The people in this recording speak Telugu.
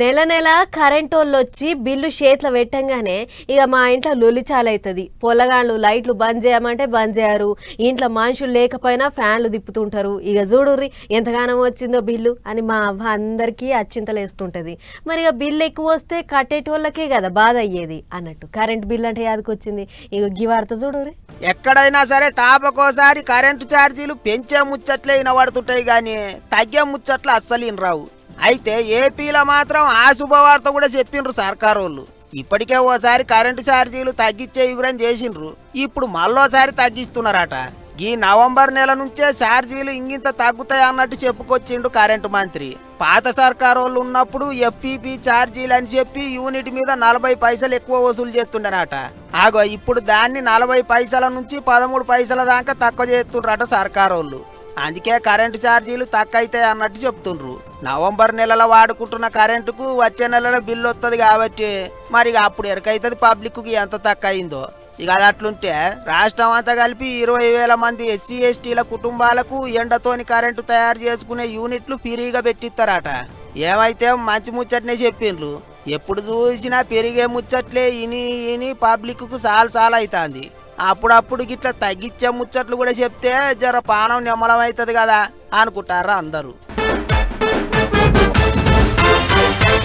నెల నెల కరెంట్ వాళ్ళు వచ్చి బిల్లు చేతిలో పెట్టంగానే ఇక మా ఇంట్లో లొలిచాలవుతుంది పొలగాళ్ళు లైట్లు బంద్ చేయమంటే బంద్ చేయరు. ఇంట్లో మనుషులు లేకపోయినా ఫ్యాన్లు తిప్పుతుంటారు. ఇక చూడుర్రి ఎంతగానో వచ్చిందో బిల్లు అని మా అవ్వ అందరికీ అచ్చింతలేస్తుంటుంది. మరి ఇక బిల్లు ఎక్కువ వస్తే కట్టేటోళ్ళకే కదా బాధ అయ్యేది అన్నట్టు. కరెంట్ బిల్ అంటే యాదకొచ్చింది ఇక గివార్త చూడుర్రి. ఎక్కడైనా సరే తాపకోసారి కరెంటు ఛార్జీలు పెంచే ముచ్చట్లే వినబడుతుంటాయి కానీ తగ్గే ముచ్చట్లు అస్సలు రావు అయితే ఏపీలో మాత్రం ఆ శుభవార్త కూడా చెప్పిండ్రు సర్కారు వాళ్ళు ఇప్పటికే ఓసారి కరెంటు ఛార్జీలు తగ్గించే వివరం చేసిండ్రు. ఇప్పుడు మళ్ళోసారి తగ్గిస్తున్నారట. ఈ నవంబర్ నెల నుంచే ఛార్జీలు ఇంగింత తగ్గుతాయి అన్నట్టు చెప్పుకొచ్చిండు కరెంటు మంత్రి. పాత సర్కారు వాళ్ళు ఉన్నప్పుడు ఎఫ్పిపి ఛార్జీలు అని చెప్పి యూనిట్ మీద నలభై పైసలు ఎక్కువ వసూలు చేస్తుండేనట. ఆగో ఇప్పుడు దాన్ని నలభై పైసల నుంచి పదమూడు పైసల దాకా తక్కువ చేస్తుండ్రట సర్కారు వాళ్ళు అందుకే కరెంటు ఛార్జీలు తక్కువ అవుతాయి అన్నట్టు చెప్తుండ్రు. నవంబర్ నెలలో వాడుకుంటున్న కరెంటుకు వచ్చే నెలలో బిల్లు వస్తుంది కాబట్టి మరి ఇక అప్పుడు ఎరకైతుంది పబ్లిక్కి ఎంత తక్కువ అయిందో ఇక అది అట్లుంటే రాష్ట్రం అంతా కలిపి ఇరవై వేల మంది ఎస్సీ ఎస్టీల కుటుంబాలకు ఎండతోని కరెంటు తయారు చేసుకునే యూనిట్లు ఫ్రీగా పెట్టిస్తారట. ఏమైతే మంచి ముచ్చట్నే చెప్పిండ్రు. ఎప్పుడు చూసినా పెరిగే ముచ్చట్లే ఇని ఇని పబ్లిక్కు చాలా చాలా అవుతుంది అప్పుడప్పుడు గిట్లా తగ్గించే ముచ్చట్లు కూడా చెప్తే జర పానం నిమ్మలం అవుతుంది కదా అనుకుంటారా అందరూ.